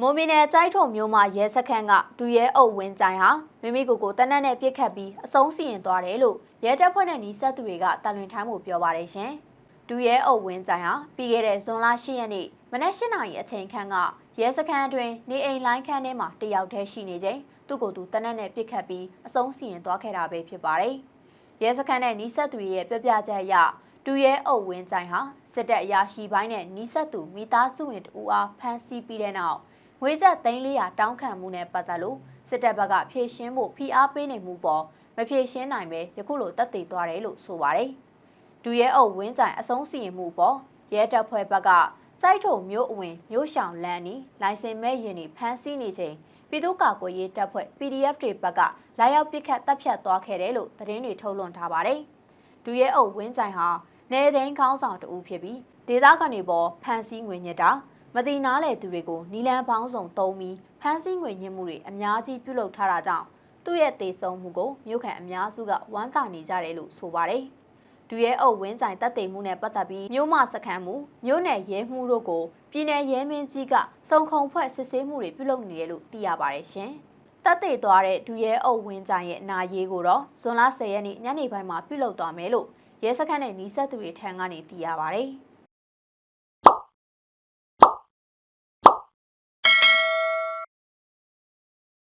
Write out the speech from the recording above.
မိုမီနယ်ကြိုက်ထုံမျိုးမှာရဲစခန်းကဒူရဲအုပ်ဝင်းကြိုင်ဟာမိမိကိုယ်ကိုတနက်နဲ့ပြစ်ခတ်ပြီးအဆုံးစီရင်သွားတယ်လို့ရဲတပ်ဖွဲ့နဲ့နှီးဆက်သူတွေကတာလွင်ထိုင်းမှုပြောပါတယ်ရှင်။ဒူရဲအုပ်ဝင်းကြိုင်ဟာပြီးခဲ့တဲ့ဇွန်လ10ရက်နေ့မနက်၈နာရီအချိန်ခန့်ကရဲစခန်းအတွင်းနေအိမ်လိုင်းခန်းထဲမှာတယောက်တည်းရှိနေချိန်သူ့ကိုယ်သူတနက်နဲ့ပြစ်ခတ်ပြီးအဆုံးစီရင်သွားခဲ့တာပဲဖြစ်ပါတယ်။ရဲစခန်းနဲ့နီးစပ်သူတွေရဲ့ပြပြချက်အရဒူရဲအုပ်ဝင်းကြိုင်ဟာစစ်တပ်အရာရှိပိုင်းနဲ့နီးစပ်သူမိသားစုဝင်တူအားဖမ်းဆီးပြီးတဲ့နောက် ငွေကျပ်300တောင်းခံမှုနဲ့ပတ်သက်လို့စစ်တပ်ဘက်ကဖြည့်ရှင်းဖို့ဖိအားပေးနေမှုပေါ်မဖြည့်ရှင်းနိုင်ပဲယခုလိုတက်တည်သွားတယ်လို့ဆိုပါတယ်။ဒူရဲအုပ်ဝင်းကြိုင်အဆုံးစီရင်မှုပေါ်ရဲတပ်ဖွဲ့ဘက်ကစိုက်ထုံမျိုးအဝင်မျိုးရှောင်လန်နီလိုင်စင်မဲ့ရင်နီဖမ်းဆီးနေချိန်ပြည်သူ့ကာကွယ်ရေးတပ်ဖွဲ့ PDF တွေဘက်ကလာရောက်ပစ်ခတ်တပ်ဖြတ်သွားခဲ့တယ်လို့သတင်းတွေထုတ်လွှင့်ထားပါတယ်။ဒူရဲအုပ်ဝင်းကြိုင်ဟာနေသိန်းခေါင်းဆောင်တဦးဖြစ်ပြီးဒေသခံတွေပေါ်ဖမ်းဆီးငွေညစ်တာ မတိနားလေသူတွေကိုနီလန်းပေါင်းစုံတုံးပြီးဖမ်းဆီးငွေညစ်မှုတွေအများကြီးပြုလုပ်ထားတာကြောင့်သူ့ရဲ့တေဆုံးမှုကိုမြို့ခံအများစုကဝမ်းသာနေကြတယ်လို့ဆိုပါတယ်။ဒူရဲအုပ်ဝင်းကြိုင်တပ်သိမ်မှုနဲ့ပတ်သက်ပြီးမြို့မစခန်းမှုမြို့နယ်ရဲမှုတို့ကိုပြည်내ရဲမင်းကြီးကစုံခုံဖွဲ့စစ်ဆေးမှုတွေပြုလုပ်နေတယ်လို့သိရပါတယ်ရှင်။တပ်သေးသွားတဲ့ဒူရဲအုပ်ဝင်းကြိုင်ရဲ့နာရေးကိုတော့ဇွန်လ10ရက်နေ့ညနေပိုင်းမှာပြုလုပ်သွားမယ်လို့ရဲစခန်းနဲ့နီးစပ်သူတွေထံကနေသိရပါတယ်။